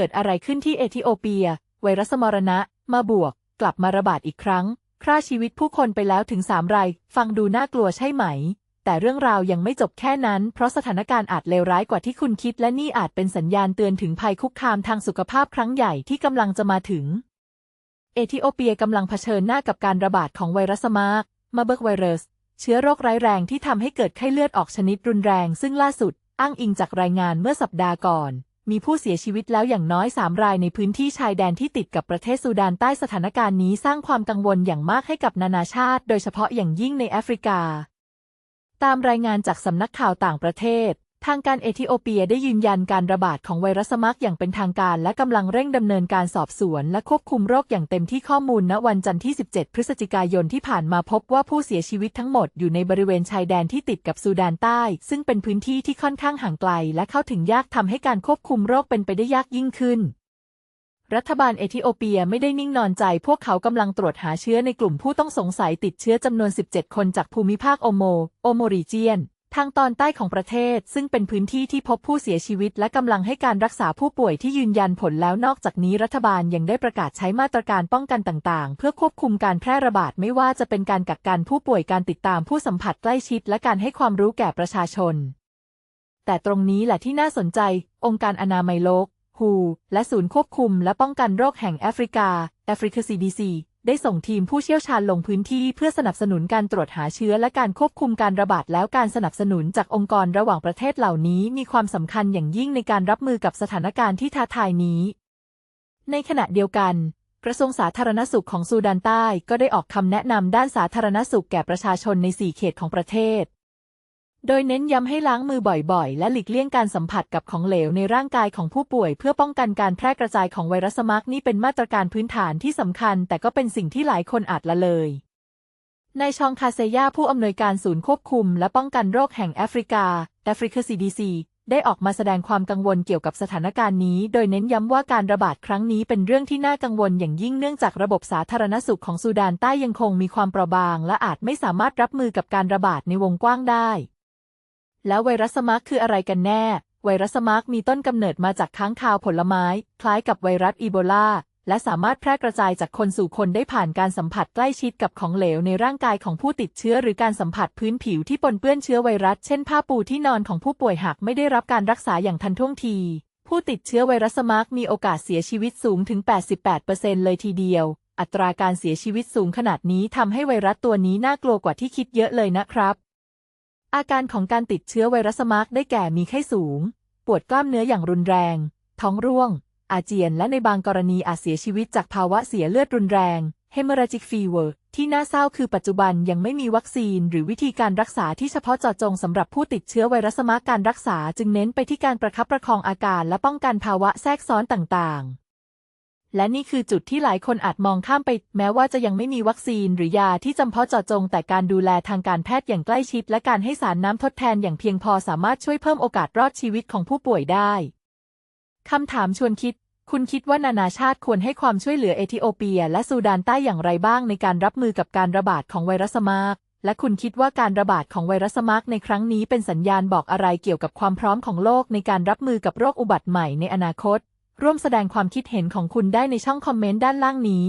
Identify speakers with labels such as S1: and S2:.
S1: เกิดอะไรขึ้นที่เอธิโอเปีย ไวรัสมรณะ มาบวก กลับมาระบาดอีกครั้งฆ่าชีวิตผู้คนไปแล้วถึงสามราย ฟังดูน่ากลัวใช่ไหม แต่เรื่องราวยังไม่จบแค่นั้น เพราะสถานการณ์อาจเลวร้ายกว่าที่คุณคิด และนี่อาจเป็นสัญญาณเตือนถึงภัยคุกคามทางสุขภาพครั้งใหญ่ที่กำลังจะมาถึง เอธิโอเปียกำลังเผชิญหน้ากับการระบาดของไวรัสมาร์กมาเบิร์กไวรัส เชื้อโรคร้ายแรงที่ทำให้เกิดไข้เลือดออกชนิดรุนแรง ซึ่งล่าสุด อ้างอิงจากรายงานเมื่อสัปดาห์ก่อน มีผู้เสียชีวิตแล้วอย่างน้อยสามรายในพื้นที่ชายแดนที่ติดกับประเทศซูดานใต้สถานการณ์นี้สร้างความกังวลอย่างมากให้กับนานาชาติ โดยเฉพาะอย่างยิ่งในแอฟริกา ตามรายงานจากสำนักข่าวต่างประเทศ ทางการเอธิโอเปียได้ยืนยันการระบาดของไวรัสมักอย่างเป็นทางการและกำลังเร่งดำเนินการสอบสวน และควบคุมโรคอย่างเต็มที่ข้อมูลณวันจันทร์ที่ 17 พฤศจิกายนที่ผ่านมาพบว่าผู้เสียชีวิตทั้งหมดอยู่ในบริเวณชายแดนที่ติดกับซูดานใต้ ซึ่งเป็นพื้นที่ที่ค่อนข้างห่างไกล และเข้าถึงยากทำให้การควบคุมโรคเป็นไปได้ยากยิ่งขึ้นรัฐบาลเอธิโอเปียไม่ได้นิ่งนอนใจ พวกเขากำลังตรวจหาเชื้อในกลุ่มผู้ต้องสงสัยติดเชื้อจำนวน 17 คนจากภูมิภาคโอโม โอโมรีเจียน ทางตอนใต้ของประเทศซึ่งเป็นพื้นที่ที่พบผู้เสียชีวิต และกำลังให้การรักษาผู้ป่วยที่ยืนยันผลแล้วนอกจากนี้รัฐบาลยังได้ประกาศใช้มาตรการป้องกันต่างๆ เพื่อควบคุมการแพร่ระบาดไม่ว่าจะเป็นการกักกันผู้ป่วยการติดตามผู้สัมผัสใกล้ชิด และการให้ความรู้แก่ประชาชน แต่ตรงนี้แหละที่น่าสนใจ องค์การอนามัยโลก WHO และศูนย์ควบคุมและป้องกันโรคแห่งแอฟริกาแอฟริกา CDC ได้ส่งทีมผู้เชี่ยวชาญลงพื้นที่เพื่อสนับสนุนการตรวจหาเชื้อและการควบคุมการระบาดแล้วการสนับสนุนจากองค์กรระหว่างประเทศเหล่านี้มีความสำคัญอย่างยิ่งในการรับมือกับสถานการณ์ที่ท้าทายนี้ ในขณะเดียวกัน กระทรวงสาธารณสุขของซูดานใต้ก็ได้ออกคำแนะนำด้านสาธารณสุขแก่ประชาชนใน 4 เขตของประเทศ โดยเน้นย้ำให้ล้างมือบ่อยๆ และหลีกเลี่ยงการสัมผัสกับของเหลวในร่างกายของผู้ป่วย เพื่อป้องกันการแพร่กระจายของไวรัสมักนี่เป็นมาตรการพื้นฐานที่สำคัญ แต่ก็เป็นสิ่งที่หลายคนอาจละเลยนายชองคาเซยาผู้อำนวยการศูนย์ควบคุม และป้องกันโรคแห่งแอฟริกาแอฟริกา CDC ได้ออกมาแสดงความกังวลเกี่ยวกับสถานการณ์นี้ โดยเน้นย้ำว่าการระบาดครั้งนี้เป็นเรื่องที่น่ากังวลอย่างยิ่งเนื่องจากระบบสาธารณสุขของซูดานใต้ยังคงมีความเปราะบาง และอาจไม่สามารถรับมือกับการระบาดในวงกว้างได้ แล้วไวรัสมาร์กคืออะไรกันแน่ ไวรัสมาร์กมีต้นกำเนิดมาจากค้างคาวผลไม้ คล้ายกับไวรัสอีโบลา และสามารถแพร่กระจายจากคนสู่คนได้ผ่านการสัมผัสใกล้ชิดกับของเหลวในร่างกายของผู้ติดเชื้อ หรือการสัมผัสพื้นผิวที่ปนเปื้อนเชื้อไวรัส เช่นผ้าปูที่นอนของผู้ป่วยหากไม่ได้รับการรักษาอย่างทันท่วงที ผู้ติดเชื้อไวรัสมาร์กมีโอกาสเสียชีวิตสูงถึง 88%เลยทีเดียว อัตราการเสียชีวิตสูงขนาดนี้ทำให้ไวรัสตัวนี้น่ากลัวกว่าที่คิดเยอะเลยนะครับ อาการของการติดเชื้อไวรัสมาร์กได้แก่มีไข้สูง ปวดกล้ามเนื้ออย่างรุนแรง ท้องร่วง อาเจียนและในบางกรณีอาจเสียชีวิตจากภาวะเสียเลือดรุนแรง hemorrhagic fever ที่น่าเศร้าคือปัจจุบันยังไม่มีวัคซีนหรือวิธีการรักษาที่เฉพาะเจาะจงสำหรับผู้ติดเชื้อไวรัสมาร์กการรักษาจึงเน้นไปที่การประคับประคองอาการและป้องกันภาวะแทรกซ้อนต่างๆ และนี่คือจุดที่หลายคนอาจมองข้ามไป แม้ว่าจะยังไม่มีวัคซีนหรือยาที่จำเพาะเจาะจง แต่การดูแลทางการแพทย์อย่างใกล้ชิด และการให้สารน้ำทดแทนอย่างเพียงพอสามารถช่วยเพิ่มโอกาสรอดชีวิตของผู้ป่วยได้คำถามชวนคิด คุณคิดว่านานาชาติควรให้ความช่วยเหลือเอธิโอเปีย และซูดานใต้อย่างไรบ้างในการรับมือกับการระบาดของไวรัสมาร์กและคุณคิดว่าการระบาดของไวรัสมาร์กในครั้งนี้เป็นสัญญาณบอกอะไรเกี่ยวกับความพร้อมของโลกในการรับมือกับโรคอุบัติใหม่ในอนาคต ร่วมแสดงความคิดเห็นของคุณได้ในช่องคอมเมนต์ด้านล่างนี้